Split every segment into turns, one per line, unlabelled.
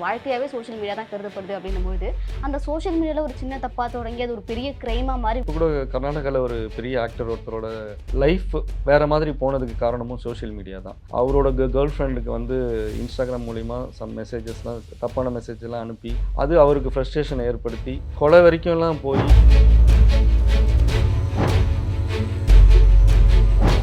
வாழ்க்கையாகவே social media தான் கருதப்படுது அப்படின்னும்போது அந்த சோஷியல் மீடியாவில் ஒரு சின்ன தப்பாக தொடங்கி அது ஒரு பெரிய கிரைமாக மாதிரி
இப்போ கூட கர்நாடகாவில் ஒரு பெரிய ஆக்டர் ஒருத்தரோட லைஃப் வேறு மாதிரி போனதுக்கு காரணமும் சோஷியல் மீடியா தான். அவரோட கேர்ள் ஃப்ரெண்டுக்கு வந்து இன்ஸ்டாகிராம் மூலிமா சம் மெசேஜஸ்லாம் தப்பான மெசேஜ்லாம் அனுப்பி அது அவருக்கு ஃப்ரஸ்ட்ரேஷனை ஏற்படுத்தி கொலை வரைக்கும்லாம் போய்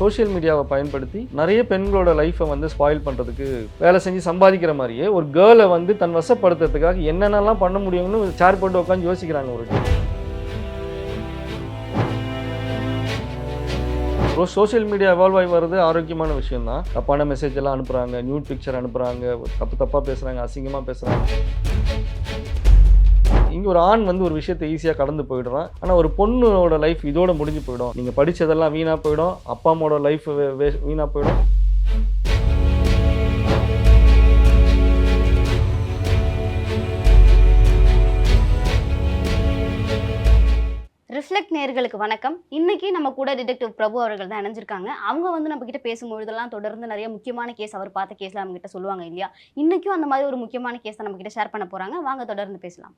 சோஷியல் மீடியாவை பயன்படுத்தி நிறைய பெண்களோட லைஃப்பை வந்து ஸ்பாயில் பண்ணுறதுக்கு வேலை செஞ்சு சம்பாதிக்கிற மாதிரியே ஒரு கேர்ளை வந்து தன் வசப்படுத்துறதுக்காக என்னென்னலாம் பண்ண முடியும்னு சேர் போட்டு உட்காந்து யோசிக்கிறாங்க ஒரு ஸோ சோஷியல் மீடியா எவால்வ் ஆகி வர்றது ஆரோக்கியமான விஷயம் தான் தப்பான மெசேஜ் எல்லாம் அனுப்புகிறாங்க நியூட் பிக்சர் அனுப்புகிறாங்க தப்பு தப்பாக பேசுகிறாங்க அசிங்கமாக பேசுகிறாங்க இங்கே ஒரு ஆண் வந்து ஒரு விஷயத்தை ஈஸியாக கடந்து போயிடுறான். ஆனால் ஒரு பொண்ணோட லைஃப் இதோட முடிஞ்சு போயிடும். நீங்கள் படித்ததெல்லாம் வீணாக போயிடும். அப்பா அம்மாவோட லைஃப் வீணாக போயிடும்.
ரிஃப்ளெக்ட் நேர்களுக்கு வணக்கம். இன்னைக்கு நம்ம கூட டிடெக்டிவ் பிரபு அவர்கள் தான் இணைஞ்சிருக்காங்க. அவங்க வந்து நம்ம கிட்ட பேசும்பொழுதெல்லாம் தொடர்ந்து நிறைய முக்கியமான கேஸ் அவர் பார்த்த கேஸ்ல நம்ம கிட்ட சொல்லுவாங்க இல்லையா? இன்னைக்கும் அந்த மாதிரி ஒரு முக்கியமான கேஸ் நம்ம கிட்ட ஷேர் பண்ண போறாங்க. வாங்க தொடர்ந்து பேசலாம்.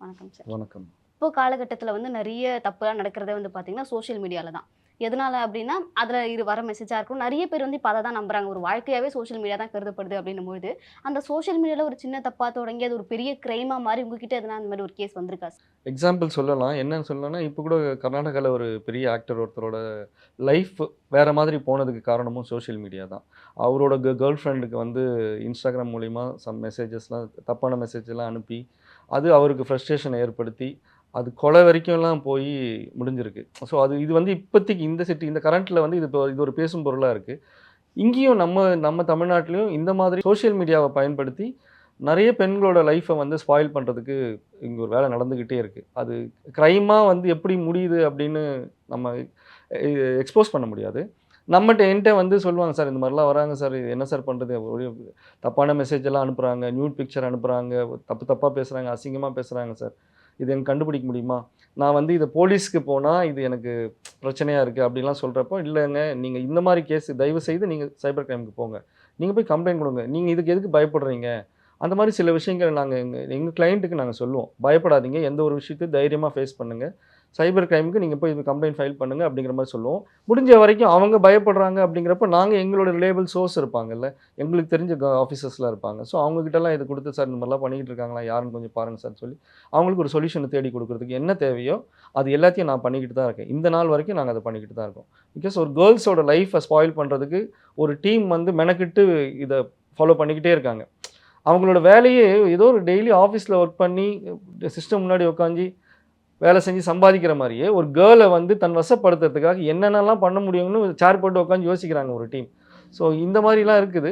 வணக்கம் சார்.
வணக்கம்.
இப்போ காலகட்டத்தில் வந்து நிறைய தப்புலாம் நடக்கிறதே வந்து பார்த்தீங்கன்னா சோஷியல் மீடியாவில் தான். எதனால அப்படின்னா அதில் இது வர மெசேஜாக இருக்கும் நிறைய பேர் வந்து இப்போ அதை தான் நம்புறாங்க. ஒரு வாழ்க்கையாகவே சோஷியல் மீடியா தான் கருதப்படுது அப்படின்னும்போது அந்த சோஷியல் மீடியாவில் ஒரு சின்ன தப்பாக தொடங்கி அது ஒரு பெரிய கிரைமாக மாதிரி உங்ககிட்ட எதனா அந்த மாதிரி ஒரு கேஸ் வந்திருக்கா? சார்
எக்ஸாம்பிள் சொல்லலாம். என்னன்னு சொல்லலாம்னா இப்போ கூட கர்நாடகாவில் ஒரு பெரிய ஆக்டர் ஒருத்தரோட லைஃப் வேறு மாதிரி போனதுக்கு காரணமும் சோஷியல் மீடியா தான். அவரோட கேர்ள் ஃப்ரெண்டுக்கு வந்து இன்ஸ்டாகிராம் மூலிமா சம் மெசேஜஸ்லாம் தப்பான மெசேஜ்லாம் அனுப்பி அது அவருக்கு ஃப்ரஸ்ட்ரேஷன் ஏற்படுத்தி அது கொலை வரைக்கும்லாம் போய் முடிஞ்சிருக்கு. ஸோ அது இது வந்து இப்போதைக்கு இந்த சிட்டி இந்த கரண்ட்டில் வந்து இது இப்போ இது ஒரு பேசும் பொருளாக இருக்குது இங்கேயும் நம்ம நம்ம தமிழ்நாட்டிலையும் இந்த மாதிரி சோஷியல் மீடியாவை பயன்படுத்தி நிறைய பெண்களோட லைஃப்பை வந்து ஸ்பாயில் பண்ணுறதுக்கு இங்கே ஒரு வேலை நடந்துக்கிட்டே இருக்குது அது க்ரைமாக வந்து எப்படி முடியுது அப்படின்னு நம்ம எக்ஸ்போஸ் பண்ண முடியாது. நம்மகிட்ட என்கிட்ட வந்து சொல்லுவாங்க சார் இந்த மாதிரிலாம் வராங்க சார். இது என்ன சார் பண்ணுறது தப்பான மெசேஜ் எல்லாம் அனுப்புகிறாங்க நியூட் பிக்சர் அனுப்புகிறாங்க தப்பு தப்பாக பேசுகிறாங்க அசிங்கமாக பேசுகிறாங்க சார். இது எனக்கு கண்டுபிடிக்க முடியுமா? நான் வந்து இதை போலீஸ்க்கு போனால் இது எனக்கு பிரச்சனையாக இருக்குது அப்படிலாம் சொல்கிறப்போ இல்லைங்க நீங்கள் இந்த மாதிரி கேஸ் தயவு செய்து நீங்கள் சைபர் கிரைமுக்கு போங்க. நீங்கள் போய் கம்ப்ளைண்ட் கொடுங்க. நீங்கள் இதுக்கு எதுக்கு பயப்படுறீங்க? அந்த மாதிரி சில விஷயங்கள் நாங்கள் எங்கள் எங்கள் கிளைண்ட்டுக்கு நாங்கள் சொல்லுவோம். பயப்படாதீங்க. எந்த ஒரு விஷயத்தையும் தைரியமாக ஃபேஸ் பண்ணுங்கள் சைபர் கிரைமுக்கு நீங்கள் போய் இது கம்ப்ளைண்ட் ஃபைல் பண்ணுங்கள் அப்படிங்கிற மாதிரி சொல்லுவோம். முடிஞ்ச வரைக்கும் அவங்க பயப்படுறாங்க அப்படிங்கிறப்ப நாங்கள் எங்களோட ரிலேபிள் சோர்ஸ் இருப்பாங்கல்ல எங்களுக்கு தெரிஞ்ச ஆஃபீஸர்ஸ்லாம் இருப்பாங்க. ஸோ அவங்ககிட்டலாம் இது கொடுத்து சார் இந்த மாதிரிலாம் பண்ணிக்கிட்டு இருக்காங்களா? யாருன்னு கொஞ்சம் பாருங்கள் சார் சொல்லி அவங்களுக்கு ஒரு சொல்யூஷனை தேடி கொடுக்குறதுக்கு என்ன தேவையோ அது எல்லாத்தையும் நான் பண்ணிக்கிட்டு தான் இருக்கேன். இந்த நாள் வரைக்கும் நாங்கள் அதை பண்ணிக்கிட்டு தான் இருக்கோம். பிகாஸ் ஒரு கேர்ள்ஸோட லைஃப்பை ஸ்பாயில் பண்ணுறதுக்கு ஒரு டீம் வந்து மெனக்கிட்டு இதை ஃபாலோ பண்ணிக்கிட்டே இருக்காங்க. அவங்களோட வேலையே ஏதோ ஒரு டெய்லி ஆஃபீஸில் ஒர்க் பண்ணி சிஸ்டம் முன்னாடி உட்காந்து வேலை செஞ்சு சம்பாதிக்கிற மாதிரியே ஒரு கேர்ளை வந்து தன் வசப்படுத்துறதுக்காக என்னென்னலாம் பண்ண முடியும்னு சேர் போட்டு உட்காந்து யோசிக்கிறாங்க ஒரு டீம் ஸோ இந்த மாதிரிலாம் இருக்குது.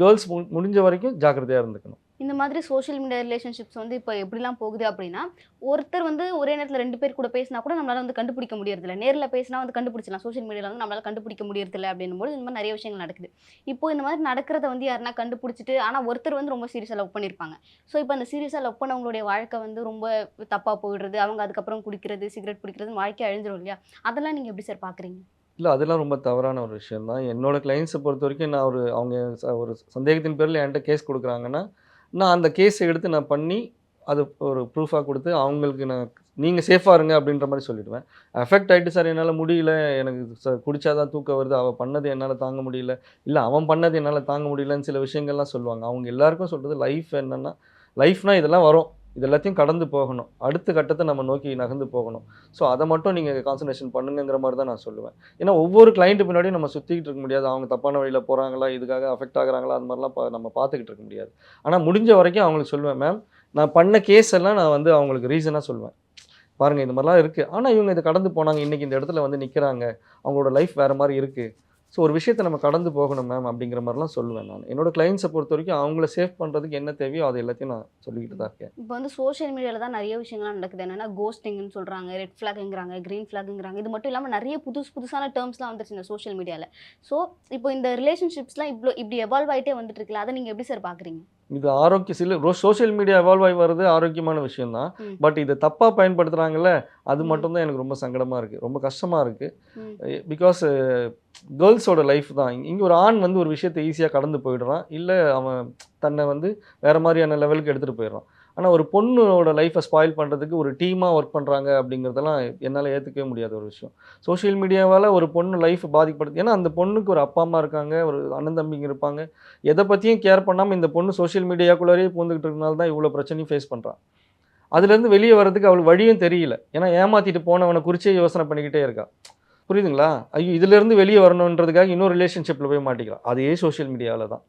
கேர்ள்ஸ் முடிஞ்ச வரைக்கும் ஜாக்கிரதையாக இருந்துக்கணும்.
இந்த மாதிரி சோஷியல் மீடியா ரிலேஷன்ஷிப்ஸ் வந்து இப்போ எப்படிலாம் போகுது அப்படின்னா ஒருத்தர் வந்து ஒரே நேரத்தில் ரெண்டு பேர் கூட பேசினா கூட நம்மளால் வந்து கண்டுபிடிக்க முடியறதில்ல. நேரில் பேசினா வந்து கண்டுபிடிச்சலாம் சோஷியல் மீடியாவில் வந்து நம்மளால் கண்டுபிடிக்க முடியறதில்ல அப்படின்னும் போது இந்த மாதிரி நிறைய விஷயங்கள் நடக்குது. இப்போ இந்த மாதிரி நடக்கிறத வந்து யாருன்னா கண்டுபிடிச்சிட்டு ஆனால் ஒருத்தர் வந்து ரொம்ப சீரியஸாக லவ் பண்ணியிருப்பாங்க ஸோ இப்போ அந்த சீரியஸாக லவ் பண்ணவங்களுடைய வாழ்க்கை வந்து ரொம்ப தப்பாக போயிடுறது அவங்க அதுக்கப்புறம் குடிக்கிறது சிகரெட் பிடிக்கிறது வாழ்க்கை அழிஞ்சிடும் இல்லையா? அதெல்லாம் நீங்கள் எப்படி சார் பார்க்குறீங்க
இல்லை அதெல்லாம் ரொம்ப தவறான ஒரு விஷயம் தான் என்னோட கிளைண்ட்ஸை பொறுத்த வரைக்கும் நான் ஒரு அவங்க ச- ஒரு சந்தேகத்தின் பேரில் என்கிட்ட கேஸ் கொடுக்குறாங்கன்னா நான் அந்த கேஸை எடுத்து நான் பண்ணி அது ஒரு ப்ரூஃபாக கொடுத்து அவங்களுக்கு நான் நீங்கள் சேஃபாக இருங்க அப்படின்ற மாதிரி சொல்லிடுவேன். அஃபெக்ட் ஆகிட்டு சார் என்னால் முடியல. எனக்கு சார் குடித்தாதான் தூக்கம் வருது. அவள் பண்ணது என்னால் தாங்க முடியல. இல்லை அவன் பண்ணது என்னால் தாங்க முடியலன்னு சில விஷயங்கள்லாம் சொல்லுவாங்க. அவங்க எல்லாருக்கும் சொல்கிறது லைஃப் என்னென்னா லைஃப்னால் இதெல்லாம் வரும். இது எல்லாத்தையும் கடந்து போகணும். அடுத்த கட்டத்தை நம்ம நோக்கி நகர்ந்து போகணும். ஸோ அதை மட்டும் நீங்கள் கான்சன்ட்ரேஷன் பண்ணுங்கிற மாதிரி தான் நான் சொல்லுவேன். ஏன்னா ஒவ்வொரு கிளைண்ட்டு பின்னாடியும் நம்ம சுற்றிக்கிட்டு இருக்க முடியாது. அவங்க தப்பான வழியில் போகிறாங்களா இதுக்காக அஃபெக்ட் ஆகுறாங்களா அது மாதிரிலாம் பா- நம்ம பார்த்துக்கிட்டு இருக்க முடியாது. ஆனால் முடிஞ்ச வரைக்கும் அவங்களுக்கு சொல்லுவேன் மேம் நான் பண்ண கேஸ் எல்லாம் நான் வந்து அவங்களுக்கு ரீசனாக சொல்லுவேன். பாருங்கள் இந்த மாதிரிலாம் இருக்குது ஆனால் இவங்க இதை கடந்து போனாங்க. இன்றைக்கி இந்த இடத்துல வந்து நிற்கிறாங்க அவங்களோட லைஃப் வேறு மாதிரி இருக்குது ஸோ ஒரு விஷயத்தை நம்ம கடந்து போகணும் மேம் அப்படிங்கிற மாதிரிலாம் சொல்லுவேன் நான். என்னோட கிளைண்ட்ஸை பொறுத்த வரைக்கும் அவங்கள சேஃப் பண்ணுறதுக்கு என்ன தேவையோ அது எல்லாத்தையும் நான் சொல்லிக்கிட்டு தான் இருக்கேன்.
இப்போ வந்து சோஷியல் மீடியாவில் தான் நிறைய விஷயங்கள்லாம் நடக்குது. என்னன்னா கோஸ்டிங்னு சொல்கிறாங்க ரெட் ஃப்ளாக்ங்கிறாங்க க்ரீன் ஃப்ளாக்ங்கிறாங்க இது மட்டும் இல்லாமல் நிறைய புதுசு புதுசான டேர்ம்ஸ்லாம் வந்துருச்சு இந்த சோஷியல் மீடியாவில் ஸோ இப்போ இந்த ரிலேஷன்ஷிப்ஸ்லாம் இவ்வளோ இப்படி எவால்வ் ஆகிட்டே வந்துட்டு இருக்குல்ல அதை நீங்கள் எப்படி சார் பார்க்குறீங்க
இது ஆரோக்கிய சில சோஷியல் மீடியா எவால்வ் ஆகி வர்றது ஆரோக்கியமான விஷயம் தான்
ம்.
பட் இதை தப்பாக பயன்படுத்துகிறாங்கல்ல அது. மட்டும்தான் எனக்கு ரொம்ப சங்கடமாக இருக்குது ரொம்ப கஷ்டமாக இருக்குது. பிகாஸ் கேர்ள்ஸோட லைஃப் தான் இங்கே ஒரு ஆண் வந்து ஒரு விஷயத்தை ஈஸியாக கடந்து போயிடுறான் இல்லை அவன் தன்னை வந்து வேறு மாதிரியான லெவலுக்கு எடுத்துகிட்டு போயிடுறான் ஆனால் ஒரு பொண்ணோட லைஃப்பை ஸ்பாயில் பண்ணுறதுக்கு ஒரு டீமாக ஒர்க் பண்ணுறாங்க அப்படிங்கிறதெல்லாம் என்னால் ஏற்றுக்கவே முடியாத ஒரு விஷயம். சோஷியல் மீடியாவால் ஒரு பொண்ணு லைஃப் பாதிக்கப்படுது. ஏன்னா அந்த பொண்ணுக்கு ஒரு அப்பா அம்மா இருக்காங்க ஒரு அண்ணன் தம்பிங்க இருப்பாங்க. எதை பற்றியும் கேர் பண்ணாமல் இந்த பொண்ணு சோஷியல் மீடியாக்குள்ளேயே பூந்துக்கிட்டு இருக்கனால தான் இவ்வளோ பிரச்சனையும் ஃபேஸ் பண்ணுறான் அதுலேருந்து வெளியே வர்றதுக்கு அவளுக்கு வழியும் தெரியல. ஏன்னா ஏமாற்றிட்டு போனவனை குறிச்சே யோசனை பண்ணிக்கிட்டே இருக்கா. புரியுதுங்களா? ஐயோ இதுலேருந்து வெளியே வரணுன்றதுக்காக இன்னொரு ரிலேஷன்ஷிப்பில் போய் மாட்டிக்கிறான் அதே சோஷியல் மீடியாவில் தான்.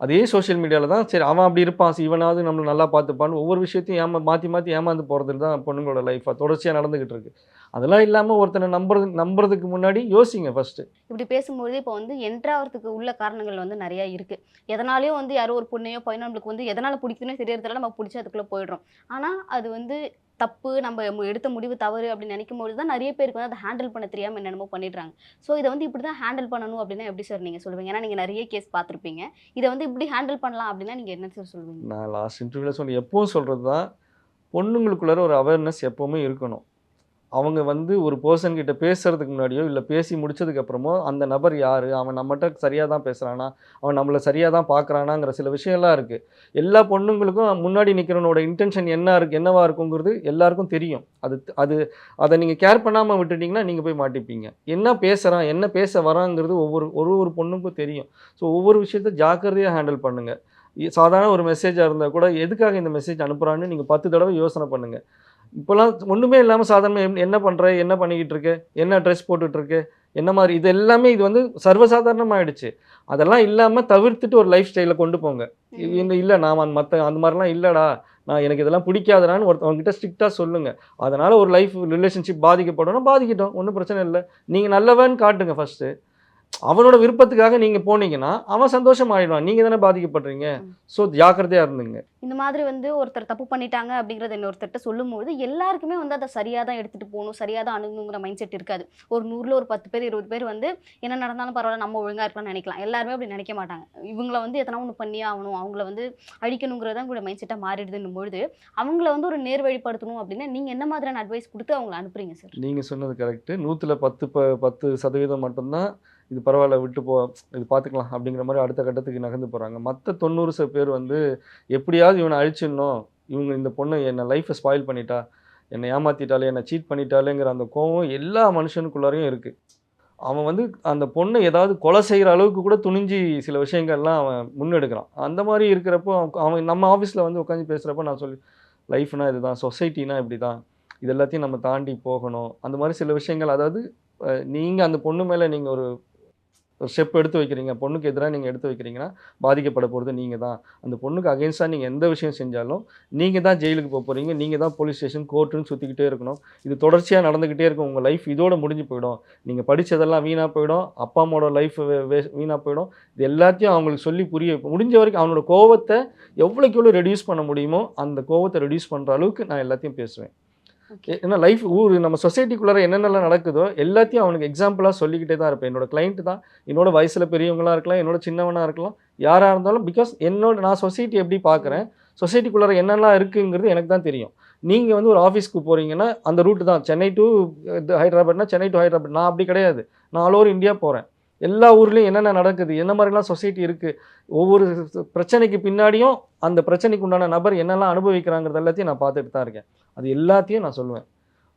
அதே சோஷியல் மீடியாவில் தான் சரி அவன் அப்படி இருப்பான் இவனாவது நம்மளை நல்லா பார்த்துப்பான்னு ஒவ்வொரு விஷயத்தையும் ஏமா மாற்றி மாற்றி ஏமாந்து போகிறது தான் பொண்ணுங்களோட லைஃப்பாக தொடர்ச்சியாக நடந்துக்கிட்டு இருக்கு. அதெல்லாம் இல்லாமல் ஒருத்தனை நம்புறது நம்புறதுக்கு முன்னாடி யோசிங்க ஃபஸ்ட்டு
இப்படி பேசும்பொழுது இப்போ வந்து என்ட்ராகிறதுக்கு உள்ள காரணங்கள் வந்து நிறைய இருக்கு. எதனாலயும் வந்து யாரோ ஒரு பொண்ணையோ பையனோ நம்மளுக்கு வந்து எதனால பிடிக்குதுன்னு தெரியறதுல நம்ம பிடிச்சி அதுக்குள்ள போயிடுறோம். ஆனா அது வந்து தப்பு நம்ம எடுத்த முடிவு தவறு அப்படின்னு நினைக்கும் பொழுது தான் நிறைய பேருக்கு வந்து அதை ஹேண்டில் பண்ண தெரியாம என்னென்னமோ பண்ணிடுறாங்க. ஸோ இதை வந்து இப்படி தான் ஹேண்டில் பண்ணணும் அப்படின்னா எப்படி சார் நீங்க சொல்லுவீங்க? ஏன்னா நீங்க நிறைய கேஸ் பார்த்துருப்பீங்க. இதை வந்து இப்படி ஹேண்டில் பண்ணலாம் அப்படின்னா நீங்க என்ன சார் சொல்லுவீங்க?
நான் லாஸ்ட் இன்டர்வியூவில் சொன்ன எப்பவும் சொல்கிறது தான் பொண்ணுங்களுக்குள்ளார ஒரு அவேர்னஸ் எப்போவுமே இருக்கணும். அவங்க வந்து ஒரு பர்சன் கிட்ட பேசுறதுக்கு முன்னாடியோ இல்லை பேசி முடிச்சதுக்கு அப்புறமோ அந்த நபர் யார்? அவன் நம்மகிட்ட சரியாக தான் பேசுகிறானா அவன் நம்மளை சரியாக தான் பார்க்குறானாங்கிற சில விஷயம்லாம் இருக்குது எல்லா பொண்ணுங்களுக்கும் முன்னாடி நிற்கிறவனோட இன்டென்ஷன் என்ன இருக்குது என்னவா இருக்குங்கிறது எல்லாருக்கும் தெரியும். அது அது அதை நீங்கள் கேர் பண்ணாமல் விட்டுட்டிங்கன்னா நீங்கள் போய் மாட்டிப்பீங்க. என்ன பேசுகிறான் என்ன பேச வராங்கிறது ஒவ்வொரு ஒரு ஒரு பொண்ணுக்கும் தெரியும். ஸோ ஒவ்வொரு விஷயத்த ஜாக்கிரதையாக ஹேண்டில் பண்ணுங்கள் இ- சாதாரண ஒரு மெசேஜாக இருந்தால் கூட எதுக்காக இந்த மெசேஜ் அனுப்புகிறான்னு நீங்கள் பத்து தடவை யோசனை பண்ணுங்கள் இப்போலாம் ஒன்றுமே இல்லாமல் சாதாரண என்ன பண்ணுற என்ன பண்ணிக்கிட்டு இருக்க என்ன ட்ரெஸ் போட்டுட்டு இருக்க என்ன மாதிரி இது எல்லாமே இது வந்து சர்வசாதாரணமாயிடுச்சு. அதெல்லாம் இல்லாமல் தவிர்த்துட்டு ஒரு லைஃப் ஸ்டைலை கொண்டு போங்க. இல்லை நான் அந்த மற்ற அந்த மாதிரிலாம் இல்லைடா நான் எனக்கு இதெல்லாம் பிடிக்காதடான்னு ஒருத்தவங்ககிட்ட ஸ்ட்ரிக்டாக சொல்லுங்கள் அதனால் ஒரு லைஃப் ரிலேஷன்ஷிப் பாதிக்கப்படணும் பாதிக்கட்டும் ஒன்றும் பிரச்சனை இல்லை. நீங்கள் நல்லவன்னு காட்டுங்க ஃபஸ்ட்டு அவனோட விருப்பத்துக்காக நீங்கள் போனீங்கன்னா அவன் சந்தோஷம் ஆயிடுவான் நீங்கள் தானே பாதிக்கப்படுறீங்க. ஸோ ஜாக்கிரதையாக இருந்துங்க.
இந்த மாதிரி வந்து ஒருத்தர் தப்பு பண்ணிட்டாங்க அப்படிங்கிறத இன்னொருத்தர்கிட்ட சொல்லும்போது எல்லாருக்குமே வந்து அதை சரியாக தான் எடுத்துகிட்டு போகணும் சரியாக தான் அணுகுங்கிற மைண்ட் செட் இருக்காது. ஒரு நூறில் ஒரு பத்து பேர் இருபது பேர் வந்து என்ன நடந்தாலும் பரவாயில்ல நம்ம ஒழுங்காக இருக்கலாம்னு நினைக்கலாம். எல்லாருமே அப்படி நினைக்க மாட்டாங்க. இவங்கள வந்து எத்தனை ஒன்று பண்ணியே ஆகணும் அவங்கள வந்து அழிக்கணுங்கிறதான் கூட மைண்ட் செட்டாக மாறிடுதுன்னும் பொழுது அவங்கள வந்து ஒரு நேர் வழிப்படுத்தணும் அப்படின்னா நீங்கள் என்ன மாதிரியான அட்வைஸ் கொடுத்து அவங்கள அனுப்புறீங்க சார்
நீங்கள் சொன்னது கரெக்டு நூற்றில் பத்து ப பத்து சதவீதம் மட்டும்தான் இது பரவாயில்ல விட்டு போ இது பார்த்துக்கலாம் அப்படிங்கிற மாதிரி அடுத்த கட்டத்துக்கு நகர்ந்து போகிறாங்க மற்ற தொண்ணூறு பேர் வந்து எப்படியாவது இவனை அழிச்சிடணும். இவங்க இந்த பொண்ணு என்னை லைஃப்பை ஸ்பாயில் பண்ணிட்டா என்னை ஏமாத்திட்டாலே என்னை சீட் பண்ணிட்டாலேங்கிற அந்த கோவம் எல்லா மனுஷனுக்குள்ளாரையும் இருக்குது அவன் வந்து அந்த பொண்ணை ஏதாவது கொலை செய்கிற அளவுக்கு கூட துணிஞ்சு சில விஷயங்கள்லாம் அவன் முன்னெடுக்கிறான். அந்த மாதிரி இருக்கிறப்போ அவன் அவன் நம்ம ஆஃபீஸில் வந்து உட்காந்து பேசுகிறப்ப நான் சொல்லி லைஃப்னா இதுதான் சொசைட்டினா இப்படி தான் இது எல்லாத்தையும் நம்ம தாண்டி போகணும். அந்த மாதிரி சில விஷயங்கள் அதாவது நீங்கள் அந்த பொண்ணு மேலே நீங்கள் ஒரு ஸ்டெப் எடுத்து வைக்கிறீங்க. பொண்ணுக்கு எதிராக நீங்கள் எடுத்து வைக்கிறீங்கன்னா பாதிக்கப்பட போகிறது நீங்கள் தான். அந்த பொண்ணுக்கு அகேன்ஸ்டாக நீங்கள் எந்த விஷயம் செஞ்சாலும் நீங்கள் தான் ஜெயிலுக்கு போக போகிறீங்க நீங்கள் தான் போலீஸ் ஸ்டேஷன் கோர்ட்டுன்னு சுற்றிக்கிட்டே இருக்கணும். இது தொடர்ச்சியாக நடந்துக்கிட்டே இருக்கும். உங்கள் லைஃப் இதோட முடிஞ்சு போயிடும். நீங்கள் படித்ததெல்லாம் வீணாக போயிடும். அப்பா அம்மாவோட லைஃப் வீணாக போயிடும். இது எல்லாத்தையும் அவங்களுக்கு சொல்லி புரிய முடிஞ்ச வரைக்கும் அவனோட கோவத்தை எவ்வளோக்கு எவ்வளோ ரெடியூஸ் பண்ண முடியுமோ அந்த கோவத்தை ரெடியூஸ் பண்ணுற அளவுக்கு நான் எல்லாத்தையும் பேசுவேன். ஏன்னா லைஃப் ஊர் நம்ம சொசைட்டிக்குள்ளார என்னென்னலாம் நடக்குதோ எல்லாத்தையும் அவனுக்கு எக்ஸாம்பிளாக சொல்லிக்கிட்டே தான் இருப்பேன். என்னோட கிளைண்ட் தான். என்னோட வயசில் பெரியவங்களா இருக்கலாம் என்னோட சின்னவனாக இருக்கலாம் யாராக இருந்தாலும் பிகாஸ் என்னோட நான் சொசைட்டி எப்படி பார்க்குறேன் சொசைட்டிக்குள்ளார என்னெல்லாம் இருக்குங்கிறது எனக்கு தான் தெரியும். நீங்கள் வந்து ஒரு ஆஃபீஸ்க்கு போகிறீங்கன்னா அந்த ரூட்டு தான். சென்னை டு ஹைதராபாத்னா சென்னை டு ஹைதராபாத். நான் அப்படி கிடையாது. நான் ஆல் ஓவர் இந்தியா போகிறேன் எல்லா ஊர்லேயும் என்னென்ன நடக்குது என்ன மாதிரிலாம் சொசைட்டி இருக்குது ஒவ்வொரு பிரச்சனைக்கு பின்னாடியும் அந்த பிரச்சனைக்கு உண்டான நபர் என்னெல்லாம் அனுபவிக்கிறாங்கிறது எல்லாத்தையும் நான் பார்த்துட்டு தான் இருக்கேன். அது எல்லாத்தையும் நான் சொல்லுவேன்.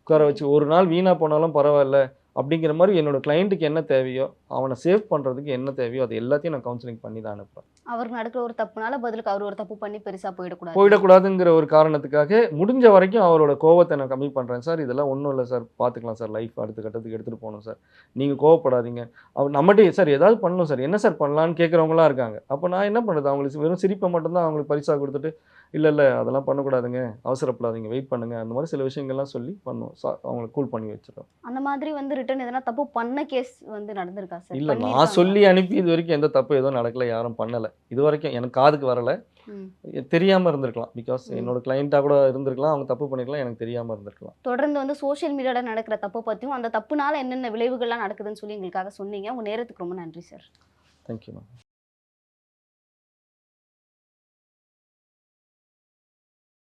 உட்கார வச்சு ஒரு நாள் வீணாக போனாலும் பரவாயில்ல அப்படிங்கிற மாதிரி என்னோட கிளைண்ட்டுக்கு என்ன தேவையோ அவனை சேவ் பண்ணுறதுக்கு என்ன தேவையோ அது எல்லாத்தையும் நான் கவுன்சிலிங் பண்ணி தான் அனுப்புகிறேன்
அவருக்கு நடக்கிற ஒரு தப்புனால பதிலுக்கு அவர் ஒரு தப்பு பண்ணி பெருசா போயிடக்கூடாது.
போயிடக்கூடாதுங்கிற ஒரு காரணத்துக்காக முடிஞ்ச வரைக்கும் அவரோட கோவத்தை நான் கம்மி பண்ணுறேன் சார் இதெல்லாம் ஒன்றும் இல்லை சார் பார்த்துக்கலாம் சார் லைஃப் அடுத்த கட்டத்துக்கு எடுத்துகிட்டு போகணும் சார். நீங்கள் கோவப்படாதீங்க. அவர் நம்மகிட்ட சார் ஏதாவது பண்ணணும் சார். என்ன சார் பண்ணலான்னு கேட்குறவங்களாம் இருக்காங்க. அப்போ நான் என்ன பண்ணுறது அவங்களுக்கு வெறும் சிரிப்பை மட்டும்தான் அவங்களுக்கு பரிசாக கொடுத்துட்டு இல்லை இல்லை அதெல்லாம் பண்ணக்கூடாதுங்க. அவசரப்படாதீங்க. வெயிட் பண்ணுங்க. அந்த மாதிரி சில விஷயங்கள்லாம் சொல்லி பண்ணுவோம். சா அவங்களை கூல் பண்ணி வச்சிடும்
அந்த மாதிரி வந்து ரிட்டர்ன் எதனா தப்பு பண்ண கேஸ் வந்து நடந்திருக்கா சார்
இல்லை நான்? சொல்லி அனுப்பி இது வரைக்கும் எந்த தப்பு எதுவும் நடக்கல யாரும் பண்ணலை. இது வரைக்கும் எனக்கு காதுக்கு வரல. தெரியாமல் இருந்திருக்கலாம். பிகாஸ். என்னோட கிளைண்ட்டாக கூட இருந்திருக்கலாம். அவங்க தப்பு பண்ணிருக்கலாம். எனக்கு தெரியாமல் இருந்திருக்கலாம்.
தொடர்ந்து வந்து சோஷியல் மீடியால நடக்கிற தப்பை பத்தியும் அந்த தப்புனால என்னென்ன விளைவுகள்லாம் நடக்குதுன்னு சொல்லி எங்களுக்காக சொன்னீங்க. உங்க நேரத்துக்கு ரொம்ப நன்றி சார்
தேங்க்யூ மேம்